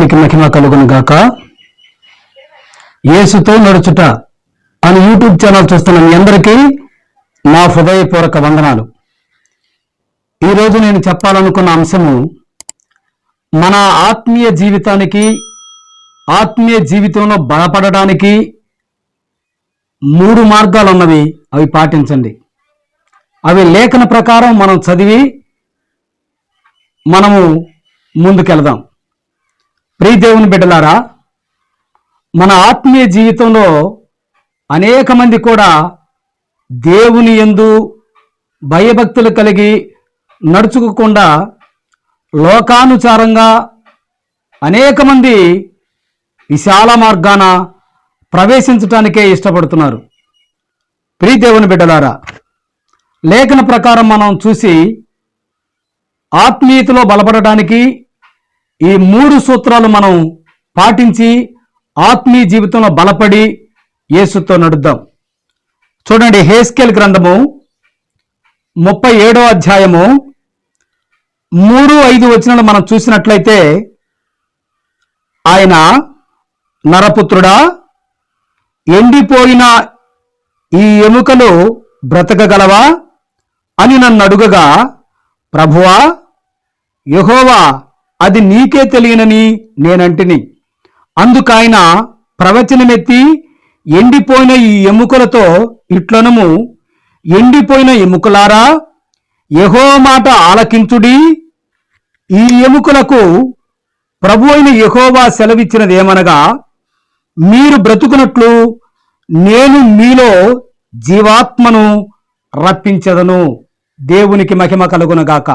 దేవునికి మహిమ కలుగును గాక. యేసుతో నడుచుట. అని యూట్యూబ్ ఛానల్ చూస్తున్న మీ అందరికీ నా హృదయపూర్వక వందనాలు. ఈరోజు నేను చెప్పాలనుకున్న అంశము మన ఆత్మీయ జీవితానికి ఆత్మీయ జీవితంలో బలపడడానికి మూడు మార్గాలు ఉన్నవి. అవి పాటించండి. అవి లేఖన ప్రకారం మనం చదివి మనము ముందుకెళదాం. ప్రియ దేవుని బిడ్డలారా మన ఆత్మీయ జీవితంలో అనేక మంది కూడా దేవుని యందు భయభక్తులు కలిగి నడుచుకోకుండా లోకానుచారంగా అనేక మంది విశాల మార్గాన ప్రవేశించటానికే ఇష్టపడుతున్నారు. ప్రియ దేవుని బిడ్డలారా లేఖన ప్రకారం మనం చూసి ఆత్మీయతలో బలపడటానికి ఈ మూడు సూత్రాలు మనం పాటించి ఆత్మీయ జీవితంలో బలపడి యేసుతో నడుద్దాం. చూడండి హేస్కేల్ గ్రంథము ముప్పై ఏడో అధ్యాయము మూడు ఐదు వచనాలు మనం చూసినట్లయితే ఆయన నరపుత్రుడా ఎండిపోయిన ఈ ఎముకలు బ్రతకగలవా అని నన్ను అడుగగా ప్రభువా యహోవా అది నీకే తెలియనని నేనంటిని. అందుకాయన ప్రవచనమెత్తి ఎండిపోయిన ఈ ఎముకలతో ఇట్లనము ఎండిపోయిన ఎముకలారా యహో మాట ఆలకించుడి. ఈ ఎముకలకు ప్రభు అయిన యహోవా సెలవిచ్చినదేమనగా మీరు బ్రతుకునట్లు నేను మీలో జీవాత్మను రప్పించదను. దేవునికి మహిమ కలుగునగాక.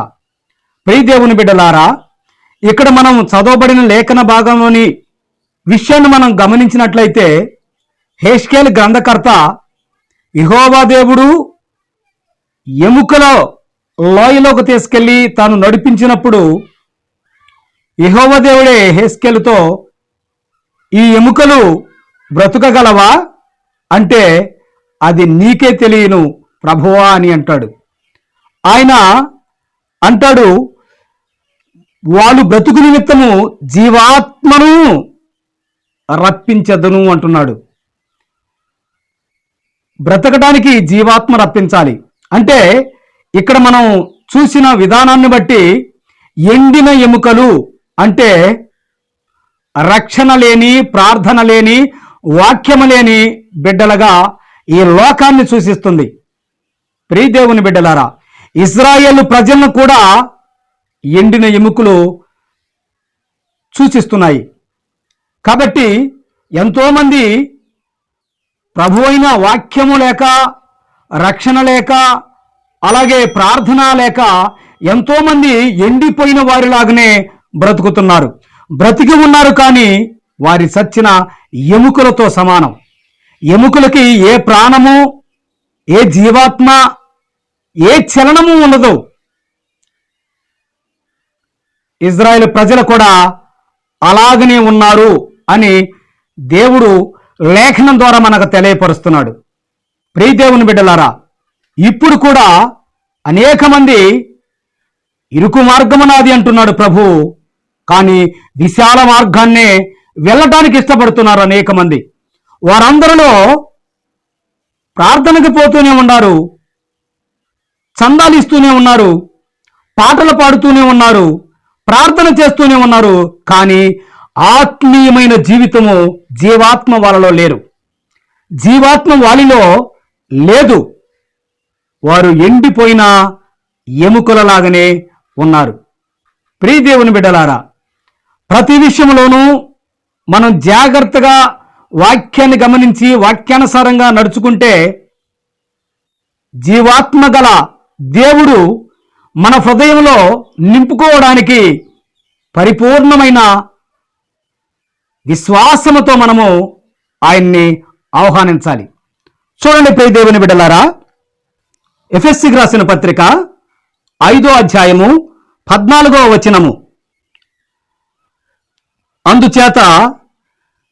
ప్రియ దేవుని బిడ్డలారా ఇక్కడ మనం చదవబడిన లేఖన భాగంలోని విషయాన్ని మనం గమనించినట్లయితే హేష్కేల్ గ్రంథకర్త ఇహోవా దేవుడు ఎముకలో లోయలోకి తీసుకెళ్ళి తాను నడిపించినప్పుడు ఇహోవా దేవుడే హేస్కేలుతో ఈ ఎముకలు బ్రతుకగలవా? అంటే అది నీకే తెలియను ప్రభువా అని అంటాడు. ఆయన అంటాడు వాళ్ళు బ్రతుకు నిమిత్తము జీవాత్మను రప్పించదును అంటున్నాడు. బ్రతకడానికి జీవాత్మ రప్పించాలి. అంటే ఇక్కడ మనం చూసిన విధానాన్ని బట్టి ఎండిన ఎముకలు అంటే రక్షణ లేని ప్రార్థన లేని వాక్యము లేని బిడ్డలుగా ఈ లోకాన్ని సూచిస్తుంది. ప్రీదేవుని బిడ్డలారా ఇజ్రాయేల్ ప్రజలను కూడా ఎండిన ఎముకలు సూచిస్తున్నాయి. కాబట్టి ఎంతోమంది ప్రభు అయిన వాక్యము లేక రక్షణ లేక అలాగే ప్రార్థన లేక ఎంతోమంది ఎండిపోయిన వారిలాగానే బ్రతుకుతున్నారు. బ్రతికి ఉన్నారు కానీ వారి సచ్చిన ఎముకలతో సమానం. ఎముకలకి ఏ ప్రాణము ఏ జీవాత్మ ఏ చలనము ఉండదు. ఇజ్రాయెల్ ప్రజలు కూడా అలాగనే ఉన్నారు అని దేవుడు లేఖనం ద్వారా మనకు తెలియపరుస్తున్నాడు. ప్రియదేవుని బిడ్డలారా ఇప్పుడు కూడా అనేక మంది ఇరుకు మార్గమునాది అంటున్నాడు ప్రభు. కానీ విశాల మార్గాన్నే వెళ్ళటానికి ఇష్టపడుతున్నారు అనేక మంది. వారందరిలో ప్రార్థనకు పోతూనే ఉన్నారు చందాలు ఇస్తూనే ఉన్నారు పాటలు పాడుతూనే ఉన్నారు ప్రార్థన చేస్తూనే ఉన్నారు కానీ ఆత్మీయమైన జీవితము జీవాత్మ వాళ్ళలో లేరు. జీవాత్మ వాళ్ళలో లేదు. వారు ఎండిపోయిన ఎముకలలాగానే ఉన్నారు. ప్రియదేవుని బిడ్డలారా ప్రతి విషయంలోనూ మనం జాగ్రత్తగా వాక్యాన్ని గమనించి వాక్యానుసారంగా నడుచుకుంటే జీవాత్మ గల దేవుడు మన హృదయంలో నింపుకోవడానికి పరిపూర్ణమైన విశ్వాసముతో మనము ఆయన్ని ఆహ్వానించాలి. చూడండి ప్రియ దేవుని బిడ్డలారా ఎఫ్ఎస్సికి రాసిన పత్రిక ఐదో అధ్యాయము పద్నాలుగో వచనము. అందుచేత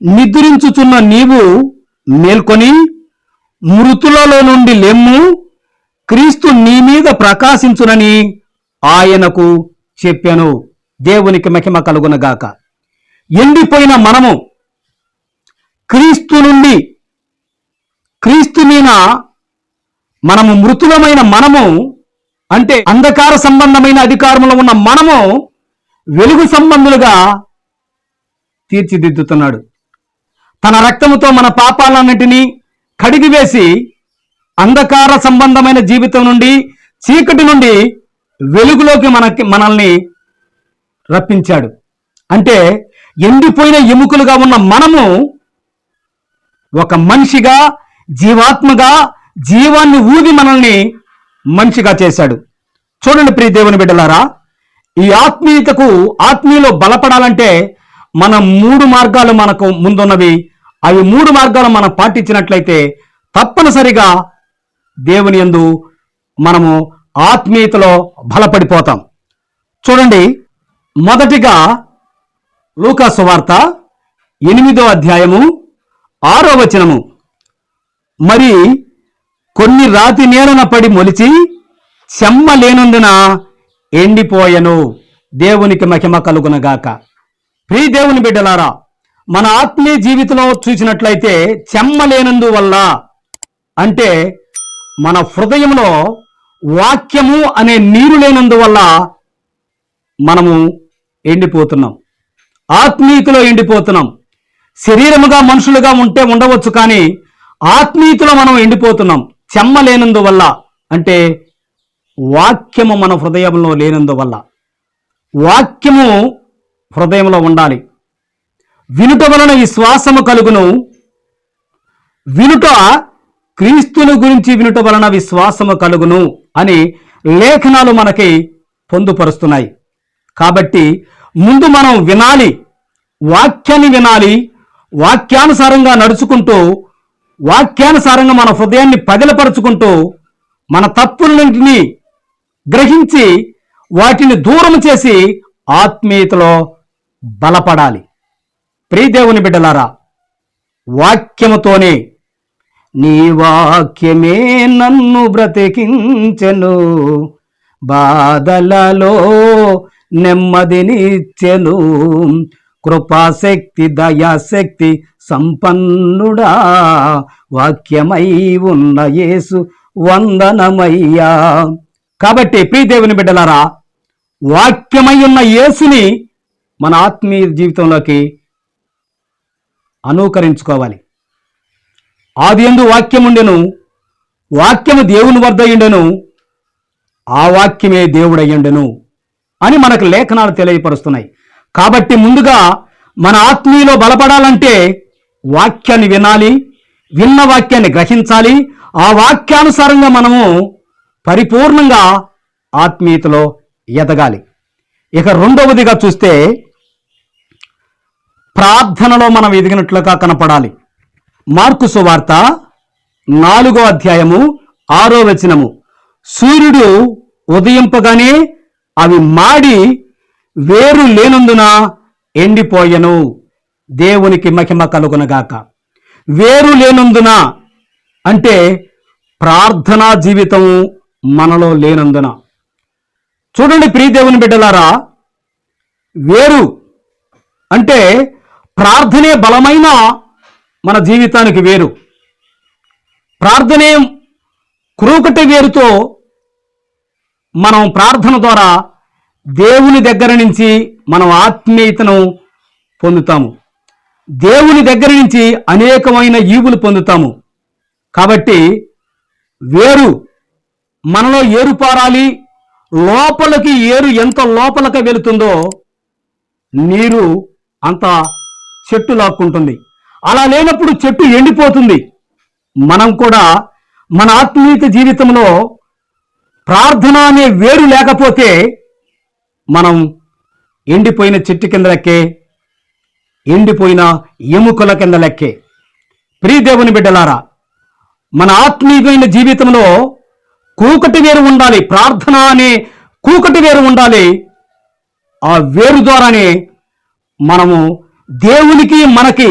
నిద్రించుచున్న నీవు మేల్కొని మృతులలో నుండి లెమ్ము క్రీస్తు నీ మీద ప్రకాశించునని ఆయనకు చెప్పాను. దేవునికి మహిమ కలుగునగాక. ఎండిపోయిన మనము క్రీస్తు నుండి క్రీస్తు మీద మనము మృతులమైన మనము అంటే అంధకార సంబంధమైన అధికారంలో ఉన్న మనము వెలుగు సంబంధులుగా తీర్చిదిద్దుతున్నాడు. తన రక్తముతో మన పాపాలన్నిటినీ కడిగివేసి అంధకార సంబంధమైన జీవితం నుండి చీకటి నుండి వెలుగులోకి మనకి మనల్ని రప్పించాడు. అంటే ఎండిపోయిన ఎముకలుగా ఉన్న మనము ఒక మనిషిగా జీవాత్మగా జీవాన్ని ఊది మనల్ని మనిషిగా చేశాడు. చూడండి ప్రియ దేవుని బిడ్డలారా ఈ ఆత్మీయతకు ఆత్మీయలో బలపడాలంటే మన మూడు మార్గాలు మనకు ముందున్నవి. అవి మూడు మార్గాలు మనం పాటించినట్లయితే తప్పనిసరిగా దేవుని యందు మనము ఆత్మీయతలో బలపడిపోతాం. చూడండి మొదటిగా లూకాసు వార్త ఎనిమిదో అధ్యాయము ఆరో వచనము. మరి కొన్ని రాతి నేలన పడి మొలిచి చెమ్మ లేనందున ఎండిపోయెను. దేవునికి మహిమ కలుగునగాక. ప్రీ దేవుని బిడ్డలారా మన ఆత్మీయ జీవితంలో చూసినట్లయితే చెమ్మ లేనందు వల్ల అంటే మన హృదయంలో వాక్యము అనే నీరు లేనందువల్ల మనము ఎండిపోతున్నాం. ఆత్మీయతలో ఎండిపోతున్నాం. శరీరముగా మనుషులుగా ఉంటే ఉండవచ్చు కానీ ఆత్మీయతలో మనం ఎండిపోతున్నాం. చెమ్మ లేనందువల్ల అంటే వాక్యము మన హృదయంలో లేనందువల్ల. వాక్యము హృదయంలో ఉండాలి. వినుట వలన విశ్వాసము కలుగును. వినుట క్రీస్తుని గురించి వినుట వలన విశ్వాసము కలుగును అని లేఖనాలు మనకి పొందుపరుస్తున్నాయి. కాబట్టి ముందు మనం వినాలి వాక్యాన్ని వినాలి వాక్యానుసారంగా నడుచుకుంటూ వాక్యానుసారంగా మన హృదయాన్ని పదిలపరుచుకుంటూ మన తప్పులన్నింటినీ గ్రహించి వాటిని దూరం చేసి ఆత్మీయతలో బలపడాలి. ప్రియదేవుని బిడ్డలారా వాక్యముతోనే నీ వాక్యమే నన్ను బ్రతికించెను బాధలలో నెమ్మదినిచ్చెను కృపాశక్తి దయాశక్తి సంపన్నుడా. వాక్యమై ఉన్న యేసు వందనమయ్యా. కాబట్టి ప్రీదేవుని బిడ్డలారా వాక్యమై ఉన్న యేసుని మన ఆత్మీయ జీవితంలోకి అనుకరించుకోవాలి. ఆది ఎందు వాక్యముండెను వాక్యము దేవుని వద్ద ఉండెను ఆ వాక్యమే దేవుడయ్యుండెను. అని మనకు లేఖనాలు తెలియపరుస్తున్నాయి. కాబట్టి ముందుగా మన ఆత్మీయలో బలపడాలంటే వాక్యాన్ని వినాలి విన్న వాక్యాన్ని గ్రహించాలి. ఆ వాక్యానుసారంగా మనము పరిపూర్ణంగా ఆత్మీయతలో ఎదగాలి. ఇక రెండవదిగా చూస్తే ప్రార్థనలో మనం ఎదిగినట్లుగా కనపడాలి. మార్కు సువార్త నాలుగో అధ్యాయము ఆరో వచనము. సూర్యుడు ఉదయింపగానే అవి మాడి వేరు లేనందున ఎండిపోయెను. దేవునికి మహిమ కలుగునగాక. వేరు లేనందున అంటే ప్రార్థనా జీవితం మనలో లేనందున. చూడండి ప్రియదేవుని బిడ్డలారా వేరు అంటే ప్రార్థనే బలమైన మన జీవితానికి వేరు. ప్రార్థనే క్రూకటి వేరుతో మనం ప్రార్థన ద్వారా దేవుని దగ్గర నుంచి మనం ఆత్మీయతను పొందుతాము. దేవుని దగ్గర నుంచి అనేకమైన ఈవులు పొందుతాము. కాబట్టి వేరు మనలో ఏరు పారాలి లోపలికి ఏరు ఎంత లోపలికి వెళుతుందో నీరు అంత చెట్టు లాక్కుంటుంది. అలా లేనప్పుడు చెట్టు ఎండిపోతుంది. మనం కూడా మన ఆత్మీయత జీవితంలో ప్రార్థన అనే వేరు లేకపోతే మనం ఎండిపోయిన చెట్టు కింద లెక్కే ఎండిపోయిన ఎముకల కింద లెక్కే. ప్రియదేవుని బిడ్డలారా మన ఆత్మీయమైన జీవితంలో కూకటి వేరు ఉండాలి ప్రార్థన అనే కూకటి వేరు ఉండాలి. ఆ వేరు ద్వారానే మనము దేవునికి మనకి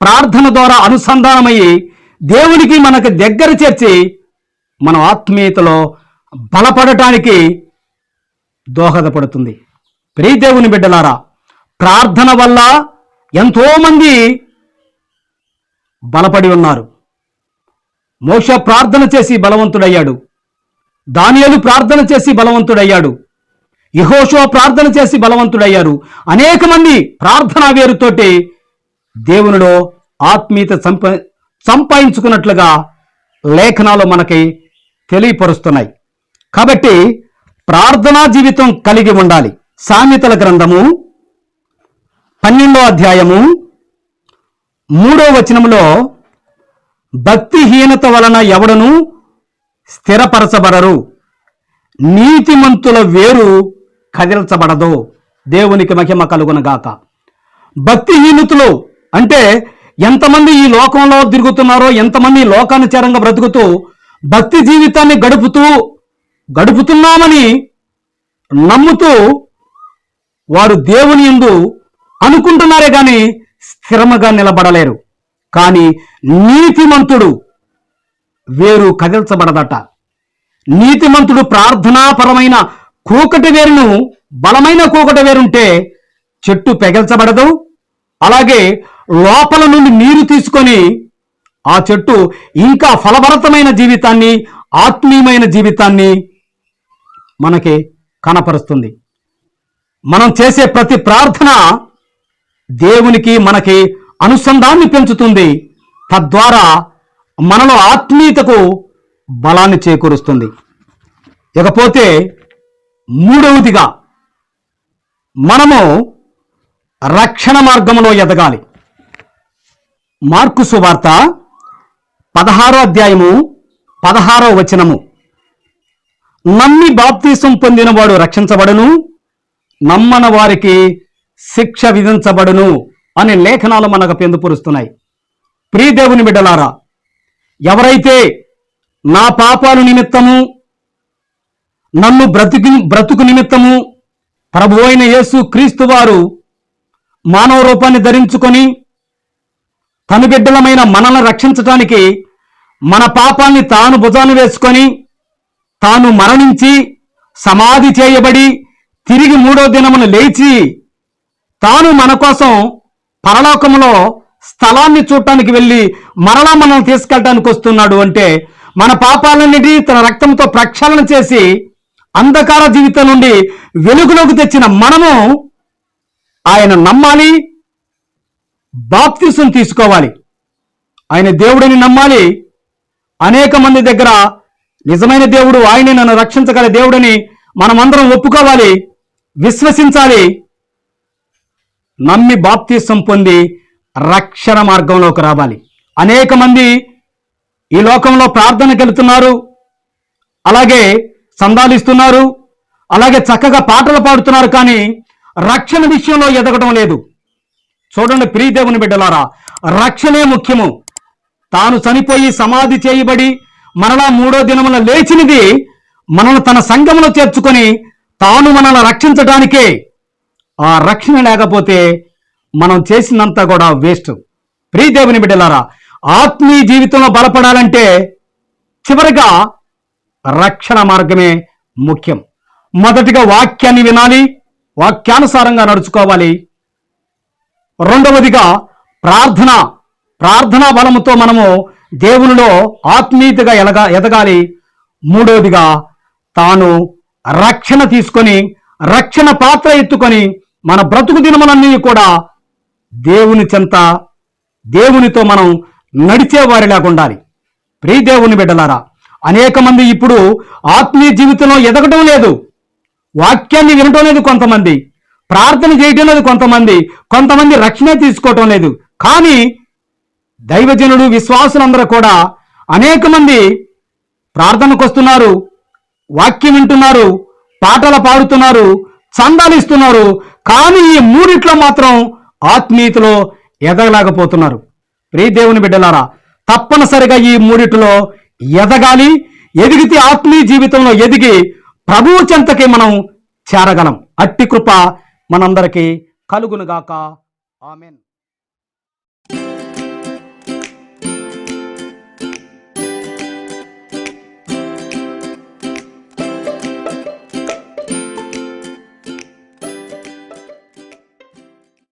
ప్రార్థన ద్వారా అనుసంధానమయ్యి దేవునికి మనకి దగ్గర చేర్చి మన ఆత్మీయతలో బలపడటానికి దోహదపడుతుంది. ప్రియదేవుని బిడ్డలారా ప్రార్థన వల్ల ఎంతోమంది బలపడి ఉన్నారు. మోష ప్రార్థన చేసి బలవంతుడయ్యాడు. దానియలు ప్రార్థన చేసి బలవంతుడయ్యాడు. యహోషువ ప్రార్థన చేసి బలవంతుడయ్యారు. అనేక మంది ప్రార్థనా వేరుతోటి దేవునిలో ఆత్మీయత సంప సంపాదించుకున్నట్లుగా లేఖనాలు మనకి తెలియపరుస్తున్నాయి. కాబట్టి ప్రార్థనా జీవితం కలిగి ఉండాలి. సామెతల గ్రంథము పన్నెండో అధ్యాయము మూడో వచనములో భక్తిహీనత వలన ఎవడను స్థిరపరచబడరు. నీతిమంతుల వేరు కదిల్చబడదు. దేవునికి మహిమ కలుగునగాక భక్తిహీనతులు అంటే ఎంతమంది ఈ లోకంలో తిరుగుతున్నారో ఎంతమంది లోకానుచరంగా బ్రతుకుతూ భక్తి జీవితాన్ని గడుపుతూ గడుపుతున్నామని నమ్ముతూ వారు దేవుని ఎందు అనుకుంటున్నారే గాని స్థిరముగా నిలబడలేరు. కానీ నీతిమంతుడు వేరు కదిల్చబడదట. నీతిమంతుడు ప్రార్థనాపరమైన కూకటి వేరును బలమైన కూకటి వేరుంటే చెట్టు పెగల్చబడదు. అలాగే లోపల నుండి నీరు తీసుకొని ఆ చెట్టు ఇంకా ఫలభరతమైన జీవితాన్ని ఆత్మీయమైన జీవితాన్ని మనకి కనపరుస్తుంది. మనం చేసే ప్రతి ప్రార్థన దేవునికి మనకి అనుసంధాన్ని పెంచుతుంది. తద్వారా మనలో ఆత్మీయతకు బలాన్ని చేకూరుస్తుంది. ఇకపోతే మూడవదిగా మనము రక్షణ మార్గంలో ఎదగాలి. మార్కు సువార్త పదహారో అధ్యాయము పదహారో వచనము. నమ్మి బాప్తీసం పొందినవాడు రక్షించబడును నమ్మన వారికి శిక్ష విధించబడును అనే లేఖనాలు మనకు పెందుపరుస్తున్నాయి. ప్రియదేవుని బిడ్డలారా ఎవరైతే నా పాపాలు నిమిత్తము నన్ను బ్రతుకు బ్రతుకు నిమిత్తము ప్రభు అయిన యేసు క్రీస్తు వారు మానవ రూపాన్ని ధరించుకొని తన బిడ్డలమైన మనల్ని రక్షించటానికి మన పాపాన్ని తాను భుజాన్ని వేసుకొని తాను మరణించి సమాధి చేయబడి తిరిగి మూడో దినమున లేచి తాను మన కోసం పరలోకంలో స్థలాన్ని చూడటానికి వెళ్ళి మరలా మనల్ని తీసుకెళ్ళటానికి వస్తున్నాడు అంటే మన పాపాలన్నిటి తన రక్తంతో ప్రక్షాళన చేసి అంధకార జీవితం నుండి వెలుగులోకి తెచ్చిన మనము ఆయన నమ్మాలి బాప్తిసం తీసుకోవాలి. ఆయన దేవుడిని నమ్మాలి. అనేక మంది దగ్గర నిజమైన దేవుడు ఆయనే నన్ను రక్షించగల దేవుడని మనమందరం ఒప్పుకోవాలి విశ్వసించాలి. నమ్మి బాప్తీసం పొంది రక్షణ మార్గంలోకి రావాలి. అనేక మంది ఈ లోకంలో ప్రార్థనకి వెళుతున్నారు అలాగే సందాలిస్తున్నారు అలాగే చక్కగా పాటలు పాడుతున్నారు కానీ రక్షణ విషయంలో ఎదగడం లేదు. చూడండి ప్రియదేవుని బిడ్డలారా రక్షణే ముఖ్యము. తాను చనిపోయి సమాధి చేయబడి మరలా మూడో దినమున లేచినది మనల్ని తన సంఘములో చేర్చుకొని తాను మనల్ని రక్షించడానికే. ఆ రక్షణ లేకపోతే మనం చేసినంత కూడా వేస్ట్. ప్రీదేవుని బిడ్డలారా ఆత్మీయ జీవితంలో బలపడాలంటే చివరిగా రక్షణ మార్గమే ముఖ్యం. మొదటిగా వాక్యాన్ని వినాలి వాక్యానుసారంగా నడుచుకోవాలి. రెండవదిగా ప్రార్థన. ప్రార్థనా బలముతో మనము దేవునిలో ఆత్మీయతగా ఎలగా ఎదగాలి. మూడవదిగా తాను రక్షణ తీసుకొని రక్షణ పాత్ర ఎత్తుకొని మన బ్రతుకు దినములన్నీ కూడా దేవుని చెంత దేవునితో మనం నడిచేవారిలాగా ఉండాలి. ప్రీ దేవుని బిడ్డలారా అనేక మంది ఇప్పుడు ఆత్మీయ జీవితంలో ఎదగటం లేదు. వాక్యాన్ని వినటం లేదు కొంతమంది. ప్రార్థన చేయటం లేదు కొంతమంది. కొంతమంది రక్షణ తీసుకోవటం లేదు. కానీ దైవజనుడు విశ్వాసులందరూ కూడా అనేక మంది ప్రార్థనకు వస్తున్నారు వాక్యం వింటున్నారు పాటలు పాడుతున్నారు చందాలు ఇస్తున్నారు కానీ ఈ మూడిట్లో మాత్రం ఆత్మీయతలో ఎదగలేకపోతున్నారు. ప్రియ దేవుని బిడ్డలారా తప్పనిసరిగా ఈ మూడిటిలో ఎదగాలి ఎదిగితే ఆత్మీయ జీవితంలో ఎదిగి ప్రభువు చెంతకి మనం చేరగలం. అట్టి కృప మనందరికీ కలుగునుగాక. ఆమెన్.